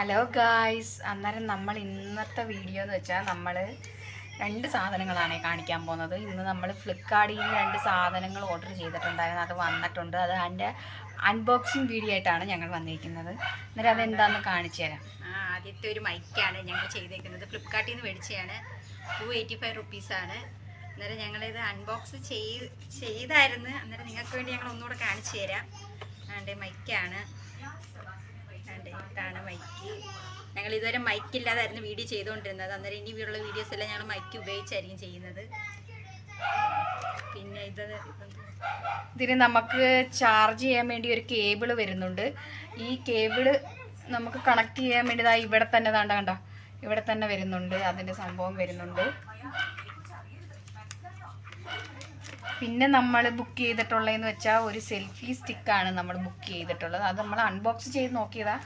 Hello guys അന്നേരം നമ്മൾ ഇന്നത്തെ വീഡിയോ എന്ന് വെച്ചാൽ നമ്മൾ രണ്ട് സാധനങ്ങളാണ് കാണിക്കാൻ പോകുന്നത്. ഇന്ന് നമ്മൾ ഫ്ലിപ്കാർട്ടിൽ നിന്ന് രണ്ട് സാധനങ്ങൾ ഓർഡർ ചെയ്തിട്ടുണ്ടായിരുന്നു. അത് വന്നിട്ടുണ്ട്. അത് അതിന്റെ അൺബോക്സിങ് വീഡിയോ ആയിട്ടാണ് ഞങ്ങൾ വന്നിരിക്കുന്നത്. അന്നേരം അതെന്താണെന്ന് കാണിച്ചു തരാം. ആദ്യത്തെ ഒരു മൈക്കാണ് ഞങ്ങൾ ചെയ്തേക്കുന്നത്. ഫ്ലിപ്കാർട്ടിൽ നിന്ന് മേടിച്ചതാണ് ടു എയ്റ്റി ഫൈവ് റുപ്പീസാണ് അന്നേരം ഞങ്ങളിത് അൺബോക്സ് ചെയ് ചെയ്തായിരുന്നു. അന്നേരം നിങ്ങൾക്ക് വേണ്ടി ഞങ്ങൾ ഒന്നുകൂടെ കാണിച്ചു തരാം. അതിന്റെ മൈക്കാണ് ആണ്ട് ഇതാണ് മൈക്ക് ഞങ്ങൾ ഇതുവരെ മൈക്കില്ലാതായിരുന്നു വീഡിയോ ചെയ്തുകൊണ്ടിരുന്നത്. അന്നേരം ഇനി ഇവിടെയുള്ള വീഡിയോസ് എല്ലാം ഞങ്ങൾ മൈക്ക് ഉപയോഗിച്ചായിരിക്കും ചെയ്യുന്നത്. പിന്നെ ഇത് ഇതിന് നമുക്ക് ചാർജ് ചെയ്യാൻ വേണ്ടി ഒരു കേബിൾ വരുന്നുണ്ട്. ഈ കേബിൾ നമുക്ക് കണക്ട് ചെയ്യാൻ വേണ്ടി ഇവിടെ തന്നെ താണ്ട കണ്ട? ഇവിടെ തന്നെ വരുന്നുണ്ട്. അതിന്റെ സംഭവം വരുന്നുണ്ട്. പിന്നെ നമ്മൾ ബുക്ക് ചെയ്തിട്ടുള്ളതെന്ന് വെച്ചാൽ ഒരു സെൽഫി സ്റ്റിക്കാണ് നമ്മൾ ബുക്ക് ചെയ്തിട്ടുള്ളത്. അത് നമ്മൾ അൺബോക്സ് ചെയ്ത് നോക്കിയതാ.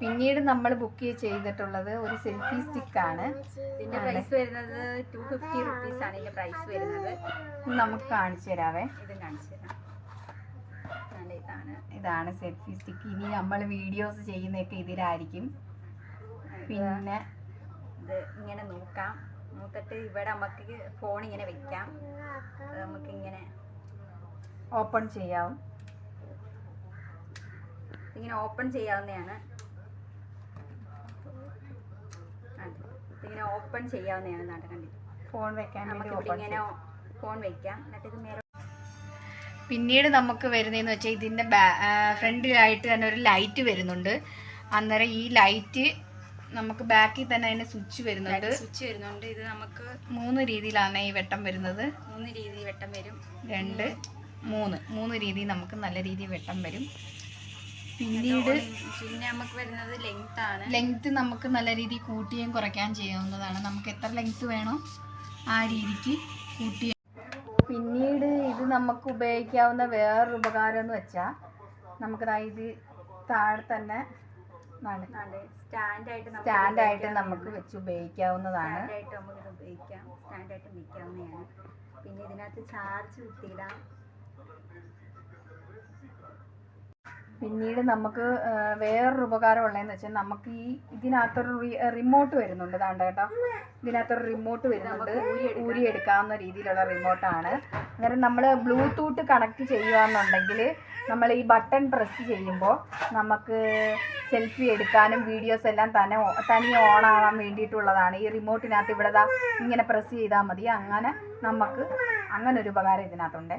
പിന്നീട് നമ്മൾ ബുക്ക് ചെയ്തിട്ടുള്ളത് ഒരു സെൽഫി സ്റ്റിക്കാണ് ഇതിന്റെ പ്രൈസ് വരുന്നത് ടു ഫിഫ്റ്റി റുപ്പീസ് ആണ്. ഇതിന്റെ പ്രൈസ് വരുന്നത്. നമുക്ക് കാണിച്ചു തരാവേ. ഇത് കാണിച്ചു തരാം. ഇതാണ് ഇതാണ്. സെൽഫി സ്റ്റിക്ക് ഇനി നമ്മൾ വീഡിയോസ് ചെയ്യുന്നതൊക്കെ ഇതിലായിരിക്കും. പിന്നെ ഇത് ഇങ്ങനെ നോക്കാം. നോക്കിട്ട് ഇവിടെ നമുക്ക് ഫോൺ ഇങ്ങനെ വെക്കാം. നമുക്ക് ഇങ്ങനെ ഓപ്പൺ ചെയ്യാം ഇങ്ങനെ ഓപ്പൺ ചെയ്യാവുന്നതാണ് ഇങ്ങനെ ഓപ്പൺ ചെയ്യാവുന്നതാണ് നാട്ടെ ഫോൺ വെക്കാൻ നമുക്ക് ഇവിടെ ഇങ്ങനെ ഫോൺ വെക്കാം. എന്നിട്ട് ഇത് പിന്നീട് നമുക്ക് വരുന്നതെന്ന് വെച്ചാൽ ഇതിന്റെ ഫ്രണ്ടിലായിട്ട് തന്നെ ഒരു ലൈറ്റ് വരുന്നുണ്ട്. അന്നേരം ഈ ലൈറ്റ് നമുക്ക് ബാക്കിൽ തന്നെ അതിന് സ്വിച്ച് വരുന്നുണ്ട്. സ്വിച്ച് വരുന്നുണ്ട്. ഇത് നമുക്ക് മൂന്ന് രീതിയിലാണ് ഈ വെട്ടം വരുന്നത്. മൂന്ന് രീതി വെട്ടം വരും. രണ്ട് മൂന്ന്. മൂന്ന് രീതി നമുക്ക് നല്ല രീതിയിൽ വെട്ടം വരും. പിന്നീട് പിന്നെ നമുക്ക് വരുന്നത് ലെങ്ത് ആണ്. ലെങ്ത് നമുക്ക് നല്ല രീതിയിൽ കൂട്ടിയും കുറയ്ക്കാൻ ചെയ്യാവുന്നതാണ്. നമുക്ക് എത്ര ലെങ്ത് വേണോ ആ രീതിക്ക് കൂട്ടി പിന്നീട് ഇത് നമുക്ക് ഉപയോഗിക്കാവുന്ന വേറൊരു ഉപകാരം എന്ന് വെച്ചാൽ നമുക്ക് താഴെ തന്നെ താഴെ തന്നെ സ്റ്റാൻഡായിട്ട് സ്റ്റാൻഡായിട്ട് നമുക്ക് വെച്ച് ഉപയോഗിക്കാവുന്നതാണ്. സ്റ്റാൻഡായിട്ട് നമുക്ക് ഉപയോഗിക്കാം. സ്റ്റാൻഡായിട്ട് പിന്നെ ഇതിനകത്ത് ചാർജ് കുത്തിയിടാം. പിന്നീട് നമുക്ക് വേറൊരു ഉപകാരം ഉള്ളതെന്ന് വെച്ചാൽ നമുക്ക് ഈ ഇതിനകത്തൊരു റിമോട്ട് വരുന്നുണ്ട്. താണ്ട കേട്ടോ. ഇതിനകത്തൊരു റിമോട്ട് വരുന്നുണ്ട്. ഊരിയെടുക്കാവുന്ന രീതിയിലുള്ള റിമോട്ടാണ് അന്നേരം നമ്മൾ ബ്ലൂടൂത്ത് കണക്ട് ചെയ്യുകയെന്നുണ്ടെങ്കിൽ നമ്മൾ ഈ ബട്ടൺ പ്രസ് ചെയ്യുമ്പോൾ നമുക്ക് സെൽഫി എടുക്കാനും വീഡിയോസ് എല്ലാം തന്നെ തനിയെ ഓൺ ആവാൻ വേണ്ടിയിട്ടുള്ളതാണ്. ഈ റിമോട്ടിനകത്ത് ഇവിടെ ഇങ്ങനെ പ്രസ് ചെയ്താൽ മതി. അങ്ങനെ നമുക്ക് അങ്ങനെ ഒരു ഉപകാരം ഇതിനകത്തുണ്ട്.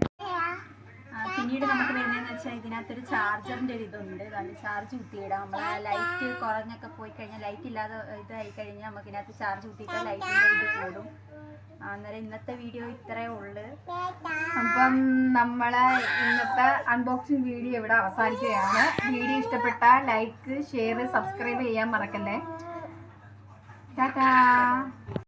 പിന്നീട് നമുക്ക് വരുന്നതെന്ന് വെച്ചാൽ ഇതിനകത്തൊരു ചാർജറിന്റെ ഒരു ഇതുണ്ട്. അതാണ് ചാർജ് കുത്തിയിടാം. ലൈറ്റ് കുറഞ്ഞൊക്കെ പോയി കഴിഞ്ഞാൽ ലൈറ്റ് ഇല്ലാതെ ഇതായി കഴിഞ്ഞാൽ നമുക്ക് ഇതിനകത്ത് ചാർജ് കുത്തിയിട്ടാൽ ലൈറ്റിന്റെ ഇത് കൂടും. അന്നേരം ഇന്നത്തെ വീഡിയോ ഇത്രേ ഉള്ളു. അപ്പം നമ്മളെ ഇന്നത്തെ അൺബോക്സിങ് വീഡിയോ ഇവിടെ അവസാനിക്കുകയാണ്. വീഡിയോ ഇഷ്ടപ്പെട്ട ലൈക്ക് ഷെയർ സബ്സ്ക്രൈബ് ചെയ്യാൻ മറക്കല്ലേ. ടാറ്റാ.